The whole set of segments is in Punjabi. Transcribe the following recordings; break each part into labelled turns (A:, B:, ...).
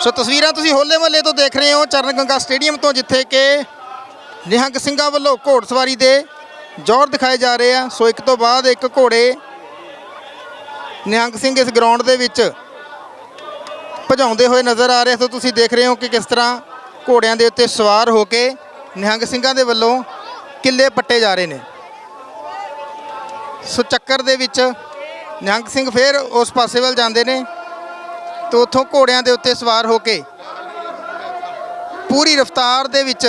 A: ਸੋ ਤਸਵੀਰਾਂ ਤੁਸੀਂ ਹੋਲੇ ਮਹੱਲੇ ਤੋਂ ਦੇਖ ਰਹੇ ਹੋ ਚਰਨ ਗੰਗਾ ਸਟੇਡੀਅਮ ਤੋਂ, ਜਿੱਥੇ ਕਿ ਨਿਹੰਗ ਸਿੰਘਾਂ ਵੱਲੋਂ ਘੋੜਸਵਾਰੀ ਦੇ ਜੋਰ ਦਿਖਾਏ ਜਾ ਰਹੇ ਆ। ਸੋ ਇੱਕ ਤੋਂ ਬਾਅਦ ਇੱਕ ਘੋੜੇ ਨਿਹੰਗ ਸਿੰਘ ਇਸ ਗਰਾਊਂਡ ਦੇ ਵਿੱਚ ਭਜਾਉਂਦੇ ਹੋਏ ਨਜ਼ਰ ਆ ਰਹੇ ਸੋ ਤੁਸੀਂ ਦੇਖ ਰਹੇ ਹੋ ਕਿ ਕਿਸ ਤਰ੍ਹਾਂ ਘੋੜਿਆਂ ਦੇ ਉੱਤੇ ਸਵਾਰ ਹੋ ਕੇ ਨਿਹੰਗ ਸਿੰਘਾਂ ਦੇ ਵੱਲੋਂ ਕਿੱਲੇ ਪੱਟੇ ਜਾ ਰਹੇ ਨੇ। ਸੋ ਚੱਕਰ ਦੇ ਵਿੱਚ ਨਿਹੰਗ ਸਿੰਘ ਫੇਰ ਉਸ ਪਾਸੇ ਵੱਲ ਜਾਂਦੇ ਨੇ। ਤੇ ਉੱਥੋਂ ਘੋੜਿਆਂ ਦੇ ਉੱਤੇ ਸਵਾਰ ਹੋ ਕੇ ਪੂਰੀ ਰਫ਼ਤਾਰ ਦੇ ਵਿੱਚ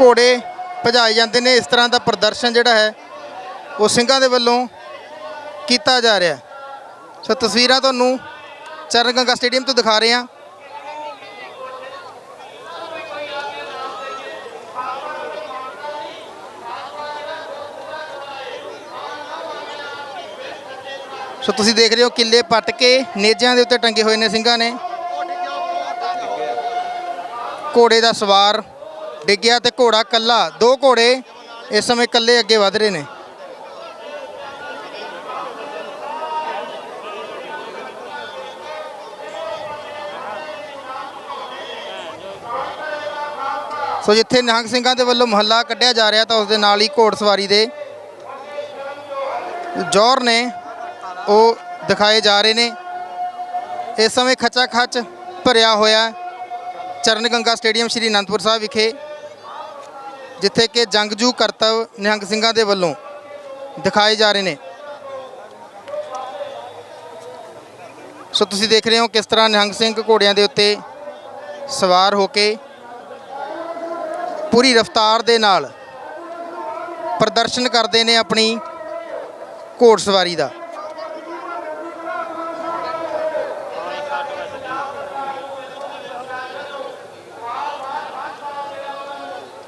A: ਘੋੜੇ ਭਜਾਏ ਜਾਂਦੇ ਨੇ। ਇਸ ਤਰ੍ਹਾਂ ਦਾ ਪ੍ਰਦਰਸ਼ਨ ਜਿਹੜਾ ਹੈ, ਉਹ ਸਿੰਘਾਂ ਦੇ ਵੱਲੋਂ ਕੀਤਾ ਜਾ ਰਿਹਾ ਸੋ ਤਸਵੀਰਾਂ ਤੁਹਾਨੂੰ ਚਰਨ ਗੰਗਾ ਸਟੇਡੀਅਮ ਤੋਂ ਦਿਖਾ ਰਹੇ ਹਾਂ। ਸੋ ਤੁਸੀਂ ਦੇਖ ਰਹੇ ਹੋ ਕਿੱਲੇ ਪੱਟ ਕੇ ਨੇਜਿਆਂ ਦੇ ਉੱਤੇ ਟੰਗੇ ਹੋਏ ਨੇ ਸਿੰਘਾਂ ਨੇ। ਘੋੜੇ ਦਾ ਸਵਾਰ ਡਿੱਗਿਆ ਤੇ ਘੋੜਾ ਕੱਲਾ, ਦੋ ਘੋੜੇ ਇਸ ਸਮੇਂ ਕੱਲੇ ਅੱਗੇ ਵਧ ਰਹੇ ਨੇ। ਸੋ ਜਿੱਥੇ ਨਿਹੰਗ ਸਿੰਘਾਂ ਦੇ ਵੱਲੋਂ ਮਹੱਲਾ ਕੱਢਿਆ ਜਾ ਰਿਹਾ ਤਾਂ ਉਸ ਦੇ ਨਾਲ ਹੀ ਘੋੜ ਸਵਾਰੀ ਦੇ ਜ਼ੋਰ ਨੇ ਉਹ ਦਿਖਾਏ ਜਾ ਰਹੇ ਨੇ। ਇਸ ਸਮੇਂ ਖਚਾ ਖਚ ਭਰਿਆ ਹੋਇਆ ਚਰਨ ਗੰਗਾ ਸਟੇਡੀਅਮ ਸ਼੍ਰੀ ਅਨੰਦਪੁਰ ਸਾਹਿਬ ਵਿਖੇ, ਜਿੱਥੇ ਕਿ ਜੰਗਜੂ ਕਰਤਵ ਨਿਹੰਗ ਸਿੰਘਾਂ ਦੇ ਵੱਲੋਂ ਦਿਖਾਏ ਜਾ ਰਹੇ ਨੇ। ਸੋ ਤੁਸੀਂ ਦੇਖ ਰਹੇ ਹੋ ਕਿਸ ਤਰ੍ਹਾਂ ਨਿਹੰਗ ਸਿੰਘ ਘੋੜਿਆਂ ਦੇ ਉੱਤੇ ਸਵਾਰ ਹੋ ਕੇ ਪੂਰੀ ਰਫ਼ਤਾਰ ਦੇ ਨਾਲ ਪ੍ਰਦਰਸ਼ਨ ਕਰਦੇ ਨੇ ਆਪਣੀ ਘੋੜ ਸਵਾਰੀ ਦਾ।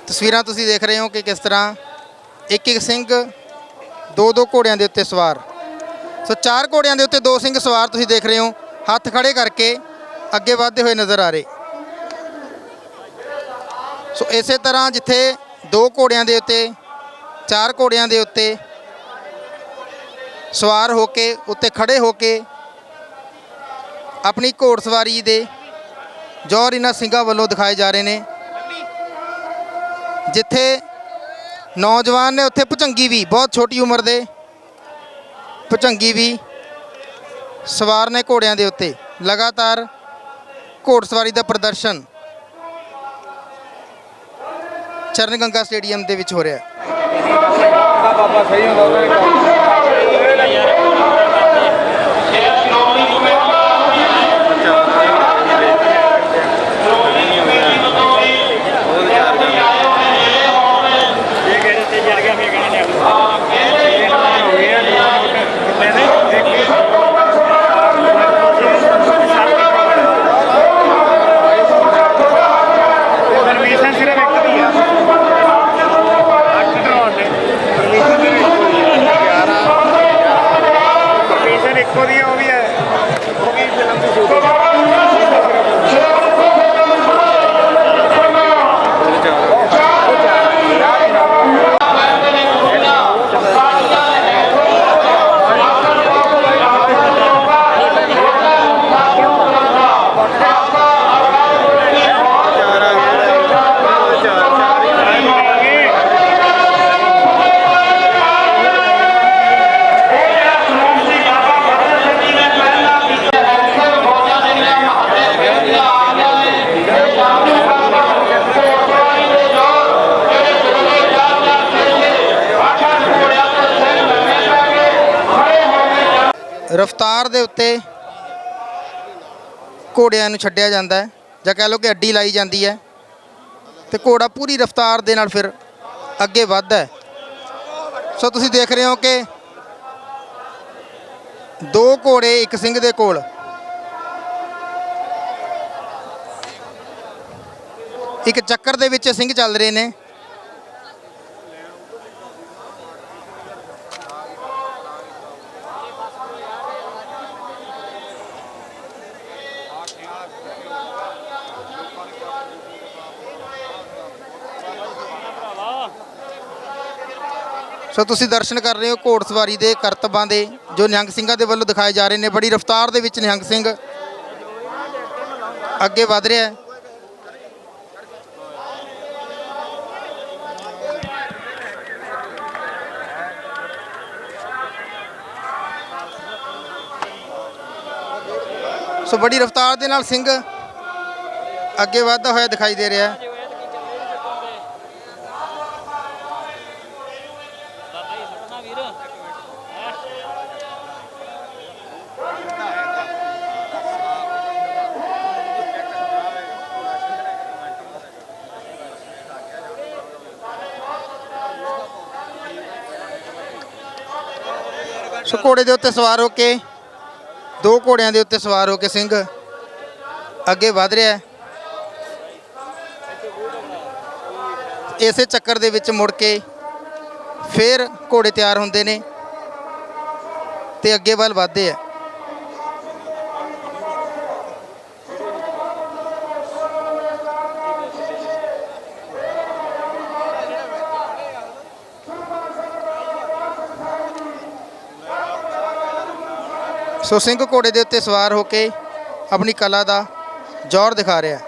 A: ਤਸਵੀਰਾਂ ਤੁਸੀਂ ਦੇਖ ਰਹੇ ਹੋ ਕਿ ਕਿਸ ਤਰ੍ਹਾਂ ਇੱਕ ਇੱਕ ਸਿੰਘ ਦੋ ਦੋ ਘੋੜਿਆਂ ਦੇ ਉੱਤੇ ਸਵਾਰ। ਸੋ ਚਾਰ ਘੋੜਿਆਂ ਦੇ ਉੱਤੇ ਦੋ ਸਿੰਘ ਸਵਾਰ ਤੁਸੀਂ ਦੇਖ ਰਹੇ ਹੋ, ਹੱਥ ਖੜੇ ਕਰਕੇ ਅੱਗੇ ਵਧਦੇ ਹੋਏ ਨਜ਼ਰ ਆ ਰਹੇ। ਸੋ ਇਸੇ ਤਰ੍ਹਾਂ ਜਿੱਥੇ ਦੋ ਘੋੜਿਆਂ ਦੇ ਉੱਤੇ, ਚਾਰ ਘੋੜਿਆਂ ਦੇ ਉੱਤੇ ਸਵਾਰ ਹੋ ਕੇ, ਉੱਤੇ ਖੜੇ ਹੋ ਕੇ ਆਪਣੀ ਘੋੜ ਸਵਾਰੀ ਦੇ ਜ਼ੋਰ ਇਹਨਾਂ ਸਿੰਘਾਂ ਵੱਲੋਂ ਦਿਖਾਏ ਜਾ ਰਹੇ ਨੇ। ਜਿੱਥੇ ਨੌਜਵਾਨ ਨੇ ਉੱਥੇ ਭੁਚੰਗੀ ਵੀ, ਬਹੁਤ ਛੋਟੀ ਉਮਰ ਦੇ ਭੁਚੰਗੀ ਵੀ ਸਵਾਰ ਨੇ ਘੋੜਿਆਂ ਦੇ ਉੱਤੇ। ਲਗਾਤਾਰ ਘੋੜਸਵਾਰੀ ਦਾ ਪ੍ਰਦਰਸ਼ਨ ਚਰਨ ਗੰਗਾ ਸਟੇਡੀਅਮ ਦੇ ਵਿੱਚ ਹੋ ਰਿਹਾ। ਹੈ ਰਫਤਾਰ ਦੇ ਉੱਤੇ ਘੋੜਿਆਂ ਨੂੰ ਛੱਡਿਆ ਜਾਂਦਾ ਹੈ, ਜਾਂ ਕਹਿ ਲਓ ਕਿ ਅੱਡੀ ਲਾਈ ਜਾਂਦੀ ਹੈ, ਤੇ ਘੋੜਾ ਪੂਰੀ ਰਫਤਾਰ ਦੇ ਨਾਲ ਫਿਰ ਅੱਗੇ ਵੱਧਦਾ ਹੈ। ਸੋ ਤੁਸੀਂ ਦੇਖ ਰਹੇ ਹੋ ਕਿ ਦੋ ਘੋੜੇ ਇੱਕ ਸਿੰਘ ਦੇ ਕੋਲ। ਇੱਕ ਚੱਕਰ ਦੇ ਵਿੱਚ ਸਿੰਘ ਚੱਲ ਰਹੇ ਨੇ। ਸੋ ਤੁਸੀਂ ਦਰਸ਼ਨ ਕਰ ਰਹੇ ਹੋ ਘੋੜਸਵਾਰੀ ਦੇ ਕਰਤਬਾਂ ਦੇ, ਜੋ ਨਿਹੰਗ ਸਿੰਘਾਂ ਦੇ ਵੱਲੋਂ ਦਿਖਾਏ ਜਾ ਰਹੇ ਨੇ। ਬੜੀ ਰਫ਼ਤਾਰ ਦੇ ਵਿੱਚ ਨਿਹੰਗ ਸਿੰਘ ਅੱਗੇ ਵਧ ਰਿਹਾ ਹੈ। ਸੋ ਬੜੀ ਰਫ਼ਤਾਰ ਦੇ ਨਾਲ ਸਿੰਘ ਅੱਗੇ ਵਧਦਾ ਹੋਇਆ ਦਿਖਾਈ ਦੇ ਰਿਹਾ ਹੈ। ਸੋ ਘੋੜੇ ਦੇ ਉੱਤੇ ਸਵਾਰ ਹੋ ਕੇ, ਦੋ ਘੋੜਿਆਂ ਦੇ ਉੱਤੇ ਸਵਾਰ ਹੋ ਕੇ ਸਿੰਘ ਅੱਗੇ ਵਧ ਰਿਹਾ ਹੈ। ਇਸੇ ਚੱਕਰ ਦੇ ਵਿੱਚ ਮੁੜ ਕੇ ਫਿਰ ਘੋੜੇ ਤਿਆਰ ਹੁੰਦੇ ਨੇ ਤੇ ਅੱਗੇ ਵੱਲ ਵਧਦੇ ਆ। ਸੋ ਸਿੰਘ ਘੋੜੇ ਦੇ ਉੱਤੇ ਸਵਾਰ ਹੋ ਕੇ ਆਪਣੀ ਕਲਾ ਦਾ ਜ਼ੋਰ ਦਿਖਾ ਰਿਹਾ।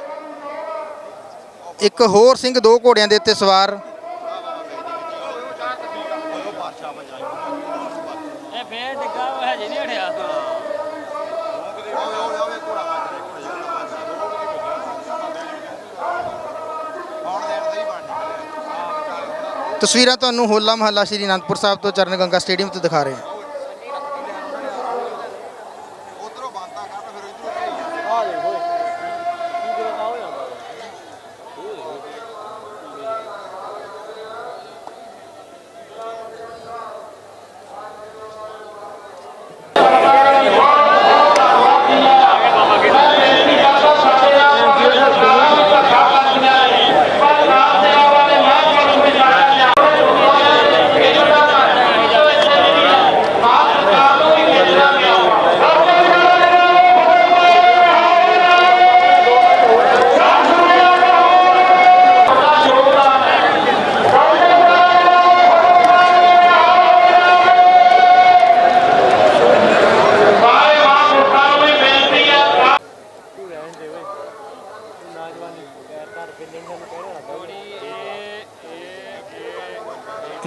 A: ਇੱਕ ਹੋਰ ਸਿੰਘ ਦੋ ਘੋੜਿਆਂ ਦੇ ਉੱਤੇ ਸਵਾਰ। ਤਸਵੀਰਾਂ ਤੁਹਾਨੂੰ ਹੋਲਾ ਮਹੱਲਾ ਸ਼੍ਰੀ ਅਨੰਦਪੁਰ ਸਾਹਿਬ ਤੋਂ ਚਰਨ ਗੰਗਾ ਸਟੇਡੀਅਮ ਤੋਂ ਦਿਖਾ ਰਹੇ ਹਾਂ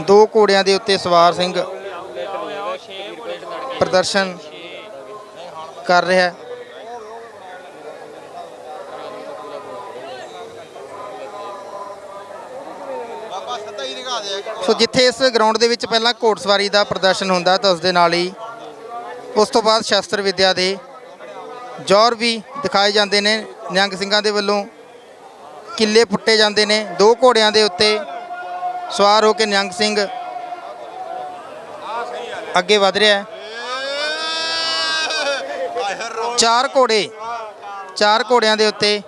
A: ਦੋ ਘੋੜਿਆਂ ਦੇ ਉੱਤੇ ਸਵਾਰ ਸਿੰਘ ਪ੍ਰਦਰਸ਼ਨ ਕਰ ਰਿਹਾ ਹੈ। ਸੋ ਜਿੱਥੇ ਇਸ ਗਰਾਊਂਡ ਦੇ ਵਿੱਚ ਪਹਿਲਾਂ ਘੋੜਸਵਾਰੀ ਦਾ ਪ੍ਰਦਰਸ਼ਨ ਹੁੰਦਾ ਤਾਂ ਉਸ ਦੇ ਨਾਲ ਹੀ ਉਸ ਤੋਂ ਬਾਅਦ ਸ਼ਸਤਰ ਵਿਦਿਆ ਦੇ ਜੌਰ ਵੀ ਦਿਖਾਏ ਜਾਂਦੇ ਨੇ। ਨਿਹੰਗ ਸਿੰਘਾਂ ਦੇ ਵੱਲੋਂ ਕਿੱਲੇ ਪੁੱਟੇ ਜਾਂਦੇ ਨੇ। ਦੋ ਘੋੜਿਆਂ ਦੇ ਉੱਤੇ ਸਵਾਰ ਹੋ ਕੇ ਨਿਹੰਗ ਸਿੰਘ ਅੱਗੇ ਵਧ ਰਿਹਾ ਹੈ। ਚਾਰ ਘੋੜੇ, ਚਾਰ ਘੋੜਿਆਂ ਦੇ ਉੱਤੇ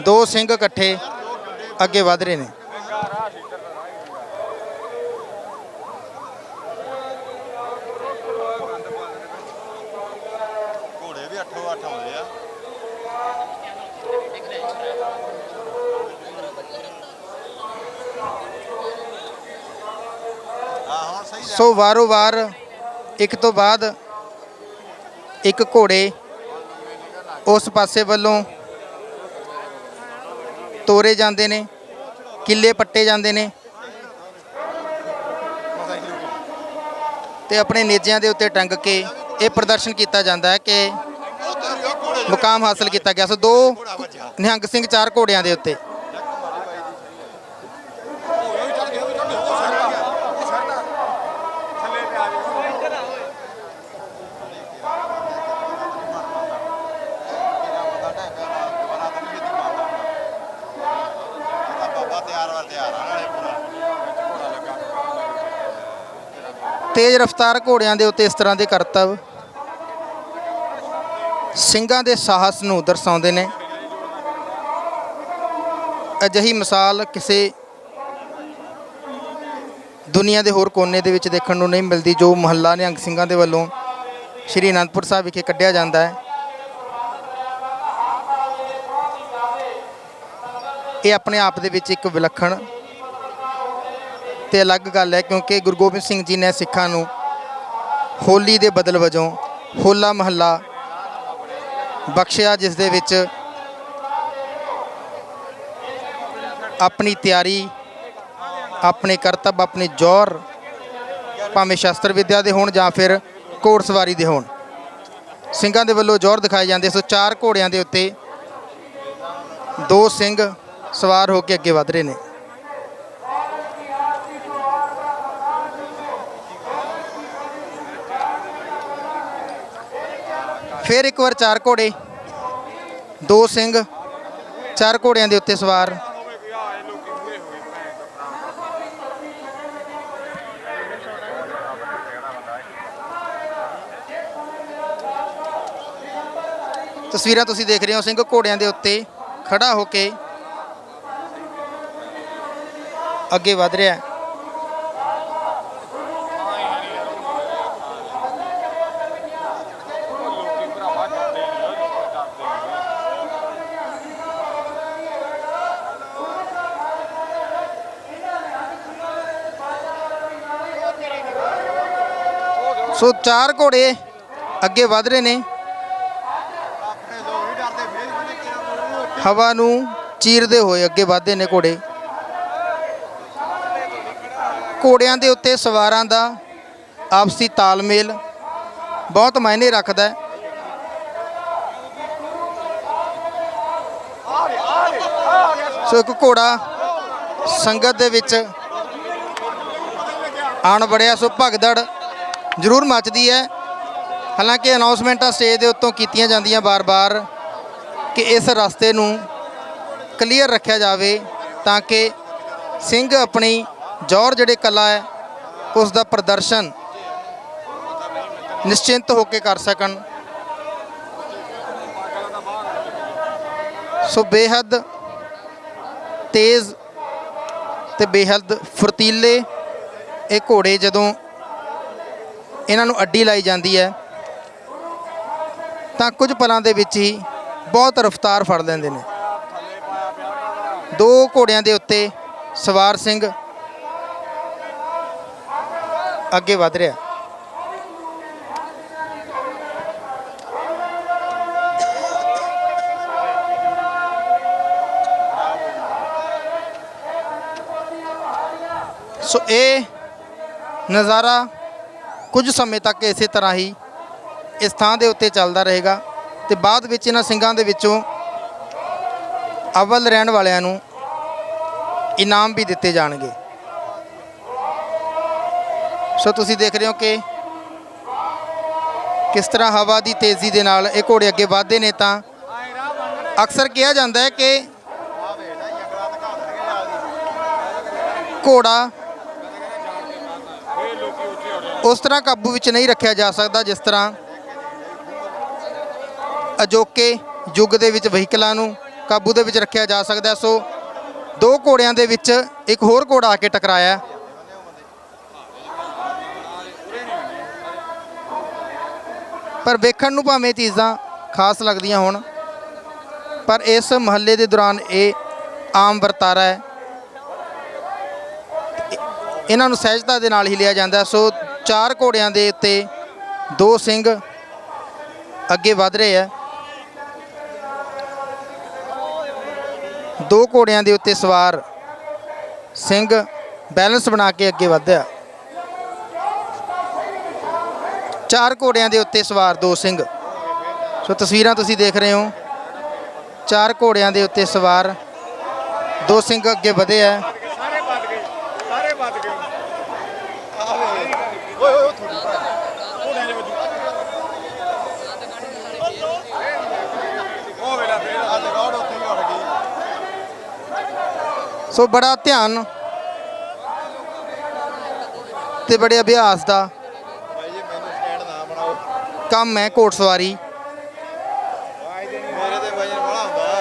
A: ਦੋ ਸਿੰਘ ਇਕੱਠੇ ਅੱਗੇ ਵਧ ਰਹੇ ਨੇ
B: ਘੋੜੇ ਵੀ 8 8 ਆਉਂਦੇ ਆ ਆ ਹੁਣ ਸਹੀ
A: ਸੋ ਵਾਰੋ ਵਾਰ ਇੱਕ ਤੋਂ ਬਾਅਦ ਇੱਕ ਘੋੜੇ ਉਸ ਪਾਸੇ ਵੱਲੋਂ ਤੋਰੇ ਜਾਂਦੇ ਨੇ, ਕਿੱਲੇ ਪੱਟੇ ਜਾਂਦੇ ਨੇ ਤੇ ਆਪਣੇ ਨੇਜਿਆਂ ਦੇ ਉੱਤੇ ਟੰਗ ਕੇ ਇਹ ਪ੍ਰਦਰਸ਼ਨ ਕੀਤਾ ਜਾਂਦਾ ਹੈ ਕਿ ਮੁਕਾਮ ਹਾਸਲ ਕੀਤਾ ਗਿਆ। ਸੋ ਦੋ ਨਿਹੰਗ ਸਿੰਘ ਚਾਰ ਘੋੜਿਆਂ ਦੇ ਉੱਤੇ
B: ਬਾਬਾ ਤਿਆਰ ਵਾ ਤਿਆਰ ਆ ਨਾਲੇ ਪੂਰਾ ਘੋੜਾ ਲੱਗਾ
A: ਤੇਜ਼ ਰਫ਼ਤਾਰ ਘੋੜਿਆਂ ਦੇ ਉੱਤੇ ਇਸ ਤਰ੍ਹਾਂ ਦੇ ਕਰਤੱਵ ਸਿੰਘਾਂ ਦੇ ਸਾਹਸ ਨੂੰ ਦਰਸਾਉਂਦੇ ਨੇ। ਅਜਿਹੀ ਮਿਸਾਲ ਕਿਸੇ ਦੁਨੀਆ ਦੇ ਹੋਰ ਕੋਨੇ ਦੇ ਵਿੱਚ ਦੇਖਣ ਨੂੰ ਨਹੀਂ ਮਿਲਦੀ, ਜੋ ਮਹੱਲਾ ਨਿਹੰਗ ਸਿੰਘਾਂ ਦੇ ਵੱਲੋਂ ਸ਼੍ਰੀ ਅਨੰਦਪੁਰ ਸਾਹਿਬ ਵਿਖੇ ਕੱਢਿਆ ਜਾਂਦਾ ਹੈ। ਇਹ ਆਪਣੇ ਆਪ ਦੇ ਵਿੱਚ ਇੱਕ ਵਿਲੱਖਣ ਤੇ ਅਲੱਗ ਗੱਲ ਹੈ, ਕਿਉਂਕਿ ਗੁਰੂ ਗੋਬਿੰਦ ਸਿੰਘ ਜੀ ਨੇ ਸਿੱਖਾਂ ਨੂੰ ਹੋਲੀ ਦੇ ਬਦਲ ਵਜੋਂ ਹੋਲਾ ਮਹੱਲਾ ਬਖਸ਼ਿਆ, ਜਿਸ ਦੇ ਵਿੱਚ ਆਪਣੀ ਤਿਆਰੀ, ਆਪਣੇ ਕਰਤੱਵ, ਆਪਣੇ ਜ਼ੋਰ ਭਾਵੇਂ ਸ਼ਸਤਰ ਵਿੱਦਿਆ ਦੇ ਹੋਣ ਜਾਂ ਫਿਰ ਘੋੜਸਵਾਰੀ ਦੇ ਹੋਣ। ਸਿੰਘਾਂ ਦੇ ਵੱਲੋਂ ਜ਼ੋਰ ਦਿਖਾਏ ਜਾਂਦੇ, ਸੋ ਚਾਰ ਘੋੜਿਆਂ ਦੇ ਉੱਤੇ ਦੋ ਸਿੰਘ ਸਵਾਰ ਹੋ ਕੇ ਅੱਗੇ ਵਧ ਰਹੇ ਨੇ। ਫਿਰ ਇੱਕ ਵਾਰ ਚਾਰ ਘੋੜੇ, ਦੋ ਸਿੰਘ, ਚਾਰ ਘੋੜਿਆਂ ਦੇ ਉੱਤੇ ਸਵਾਰ। ਤਸਵੀਰਾਂ ਤੁਸੀਂ ਦੇਖ ਰਹੇ ਹੋ ਸਿੰਘ ਘੋੜਿਆਂ ਦੇ ਉੱਤੇ ਖੜਾ ਹੋ ਕੇ ਅੱਗੇ ਵਧ ਰਿਹਾ ਹੈ। ਸੋ ਚਾਰ ਘੋੜੇ ਅੱਗੇ ਵਧ ਰਹੇ ਨੇ। ਹਵਾ ਨੂੰ ਚੀਰਦੇ ਹੋਏ ਅੱਗੇ ਵਧਦੇ ਨੇ ਘੋੜੇ। ਘੋੜਿਆਂ ਦੇ ਉੱਤੇ ਸਵਾਰਾਂ ਦਾ ਆਪਸੀ ਤਾਲਮੇਲ ਬਹੁਤ ਮਾਇਨੇ ਰੱਖਦਾ ਹੈ। ਸੋ ਇੱਕ ਘੋੜਾ ਸੰਗਤ ਦੇ ਵਿੱਚ ਆਣ ਬੜਿਆ ਸੋ ਭਗਦੜ ਜ਼ਰੂਰ ਮੱਚਦੀ ਹੈ। ਹਾਲਾਂਕਿ ਅਨਾਉਂਸਮੈਂਟਾਂ ਸਟੇਜ ਦੇ ਉੱਤੋਂ ਕੀਤੀਆਂ ਜਾਂਦੀਆਂ ਬਾਰ-ਬਾਰ ਕਿ ਇਸ ਰਸਤੇ ਨੂੰ ਕਲੀਅਰ ਰੱਖਿਆ ਜਾਵੇ ਤਾਂ ਕਿ ਸਿੰਘ ਆਪਣੀ ਜੌਹਰ ਜਿਹੜੇ ਕਲਾ ਹੈ, ਉਸ ਦਾ ਪ੍ਰਦਰਸ਼ਨ ਨਿਸ਼ਚਿੰਤ ਹੋ ਕੇ ਕਰ ਸਕਣ। ਸੋ ਬੇਹੱਦ ਤੇਜ਼ ਤੇ ਬੇਹੱਦ ਫੁਰਤੀਲੇ ਇਹ ਘੋੜੇ ਜਦੋਂ ਇਹਨਾਂ ਨੂੰ ਅੱਡੀ ਲਾਈ ਜਾਂਦੀ ਹੈ, ਤਾਂ ਕੁਝ ਪਲਾਂ ਦੇ ਵਿੱਚ ਹੀ ਬਹੁਤ ਰਫ਼ਤਾਰ ਫੜ ਲੈਂਦੇ ਨੇ। ਦੋ ਘੋੜਿਆਂ ਦੇ ਉੱਤੇ ਸਵਾਰ ਸਿੰਘ ਅੱਗੇ ਵਧ ਰਿਹਾ। ਸੋ ਇਹ ਨਜ਼ਾਰਾ ਕੁਝ ਸਮੇਂ ਤੱਕ ਇਸੇ ਤਰ੍ਹਾਂ ਹੀ ਇਸ ਥਾਂ ਦੇ ਉੱਤੇ ਚੱਲਦਾ ਰਹੇਗਾ ਤੇ ਬਾਅਦ ਵਿੱਚ ਇਹਨਾਂ ਸਿੰਘਾਂ ਦੇ ਵਿੱਚੋਂ ਅਵਲ ਰਹਿਣ ਵਾਲਿਆਂ ਨੂੰ ਇਨਾਮ ਵੀ ਦਿੱਤੇ ਜਾਣਗੇ। ਸੋ ਤੁਸੀਂ ਦੇਖ ਰਹੇ ਹੋ ਕਿ ਕਿਸ ਤਰ੍ਹਾਂ ਹਵਾ ਦੀ ਤੇਜ਼ੀ ਦੇ ਨਾਲ ਇਹ ਘੋੜੇ ਅੱਗੇ ਵਧਦੇ ਨੇ ਤਾਂ ਅਕਸਰ ਕਿਹਾ ਜਾਂਦਾ ਹੈ ਕਿ ਘੋੜਾ ਉਸ ਤਰ੍ਹਾਂ ਕਾਬੂ ਵਿੱਚ ਨਹੀਂ ਰੱਖਿਆ ਜਾ ਸਕਦਾ ਜਿਸ ਤਰ੍ਹਾਂ ਅਜੋਕੇ ਯੁੱਗ ਦੇ ਵਿੱਚ ਵਹੀਕਲਾਂ ਨੂੰ ਕਾਬੂ ਦੇ ਵਿੱਚ ਰੱਖਿਆ ਜਾ ਸਕਦਾ ਸੋ ਦੋ ਘੋੜਿਆਂ ਦੇ ਵਿੱਚ ਇੱਕ ਹੋਰ ਘੋੜਾ ਆ ਕੇ ਟਕਰਾਇਆ। ਪਰ ਵੇਖਣ ਨੂੰ ਭਾਵੇਂ ਇਹ ਚੀਜ਼ਾਂ ਖਾਸ ਲੱਗਦੀਆਂ ਹੋਣ, ਪਰ ਇਸ ਮਹੱਲੇ ਦੇ ਦੌਰਾਨ ਇਹ ਆਮ ਵਰਤਾਰਾ ਹੈ। ਇਹਨਾਂ ਨੂੰ ਸਹਿਜਤਾ ਦੇ ਨਾਲ ਹੀ ਲਿਆ ਜਾਂਦਾ ਸੋ ਚਾਰ ਘੋੜਿਆਂ ਦੇ ਉੱਤੇ ਦੋ ਸਿੰਘ ਅੱਗੇ ਵਧ ਰਹੇ ਆ ਦੋ ਘੋੜਿਆਂ ਦੇ ਉੱਤੇ ਸਵਾਰ ਸਿੰਘ ਬੈਲੈਂਸ ਬਣਾ ਕੇ ਅੱਗੇ ਵਧਿਆ ਚਾਰ ਘੋੜਿਆਂ ਦੇ ਉੱਤੇ ਸਵਾਰ ਦੋ ਸਿੰਘ। ਸੋ ਤਸਵੀਰਾਂ ਤੁਸੀਂ ਦੇਖ ਰਹੇ ਹੋ। ਚਾਰ ਘੋੜਿਆਂ ਦੇ ਉੱਤੇ ਸਵਾਰ ਦੋ ਸਿੰਘ ਅੱਗੇ ਵਧੇ ਆ।
C: ਸਾਰੇ ਵੱਜ ਗਏ ਸਾਰੇ ਵੱਜ ਗਏ
B: ਆ ਓਏ ਓਏ ਥੋੜੀ
C: ਘੋੜਿਆਂ ਦੇ ਵੱਜੂ ਉਹ ਵੇਲਾ ਫੇਰ
B: ਆ ਰਿਕਾਰਡ ਉੱਥੇ ਹੀ ਗਈ
A: ਸੋ ਬੜਾ ਧਿਆਨ ਤੇ ਬੜੇ ਅਭਿਆਸ ਦਾ ਕੰਮ ਹੈ
B: ਘੋੜ ਸਵਾਰੀ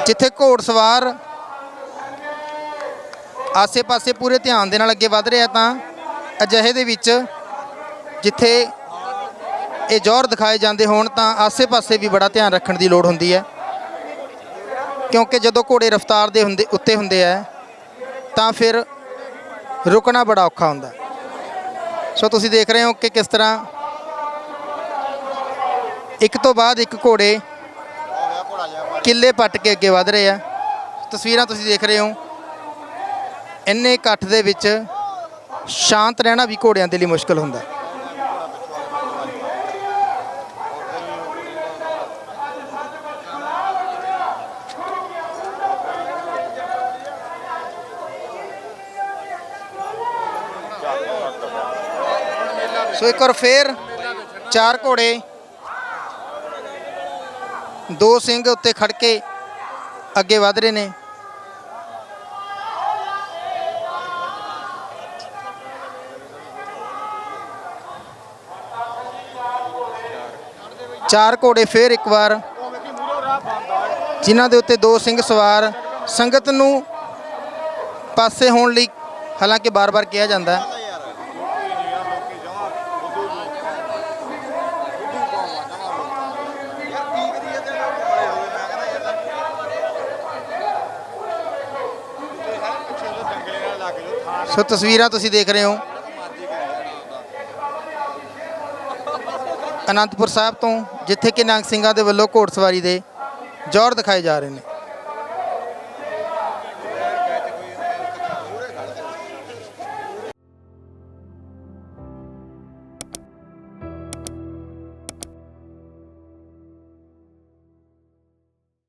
A: ਜਿੱਥੇ ਘੋੜ ਸਵਾਰ ਆਸੇ-ਪਾਸੇ ਪੂਰੇ ਧਿਆਨ ਦੇ ਨਾਲ ਅੱਗੇ ਵਧ ਰਿਹਾ ਤਾਂ ਅਜਿਹੇ ਦੇ ਵਿੱਚ ਜਿੱਥੇ ਇਹ ਜ਼ੋਰ ਦਿਖਾਏ ਜਾਂਦੇ ਹੋਣ ਤਾਂ ਆਸੇ-ਪਾਸੇ ਵੀ ਬੜਾ ਧਿਆਨ ਰੱਖਣ ਦੀ ਲੋੜ ਹੁੰਦੀ ਹੈ। ਕਿਉਂਕਿ ਜਦੋਂ ਘੋੜੇ ਰਫ਼ਤਾਰ ਦੇ ਹੁੰਦੇ, ਉੱਤੇ ਹੁੰਦੇ ਆ, ਤਾਂ ਫਿਰ ਰੁਕਣਾ ਬੜਾ ਔਖਾ ਹੁੰਦਾ। ਸੋ ਤੁਸੀਂ ਦੇਖ ਰਹੇ ਹੋ ਕਿ ਕਿਸ ਤਰ੍ਹਾਂ ਇੱਕ ਤੋਂ ਬਾਅਦ ਇੱਕ ਘੋੜੇ ਕਿੱਲੇ ਪੱਟ ਕੇ ਅੱਗੇ ਵਧ ਰਹੇ ਆ। ਤਸਵੀਰਾਂ ਤੁਸੀਂ ਦੇਖ ਰਹੇ ਹੋ। ਇੰਨੇ ਇਕੱਠ ਦੇ ਵਿੱਚ ਸ਼ਾਂਤ ਰਹਿਣਾ ਵੀ ਘੋੜਿਆਂ ਦੇ ਲਈ ਮੁਸ਼ਕਲ ਹੁੰਦਾ। ਸੋ ਇੱਕ ਵਾਰ ਫੇਰ ਚਾਰ ਘੋੜੇ ਦੋ ਸਿੰਘ ਉੱਤੇ ਖੜ ਕੇ ਅੱਗੇ ਵਧ ਰਹੇ ਨੇ। ਚਾਰ ਘੋੜੇ ਫੇਰ ਇੱਕ ਵਾਰ, ਜਿਨ੍ਹਾਂ ਦੇ ਉੱਤੇ ਦੋ ਸਿੰਘ ਸਵਾਰ। ਸੰਗਤ ਨੂੰ ਪਾਸੇ ਹੋਣ ਲਈ ਹਾਲਾਂਕਿ ਬਾਰ-ਬਾਰ ਕਿਹਾ ਜਾਂਦਾ ਹੈ। ਸੋ ਤਸਵੀਰਾਂ ਤੁਸੀਂ ਦੇਖ ਰਹੇ ਹੋ। ਅਨੰਦਪੁਰ ਸਾਹਿਬ ਤੋਂ, ਜਿੱਥੇ ਕਿ ਨੰਗ ਸਿੰਘਾਂ ਦੇ ਵੱਲੋਂ ਘੋੜ ਸਵਾਰੀ ਦੇ ਜ਼ੋਰ ਦਿਖਾਏ ਜਾ ਰਹੇ ਨੇ।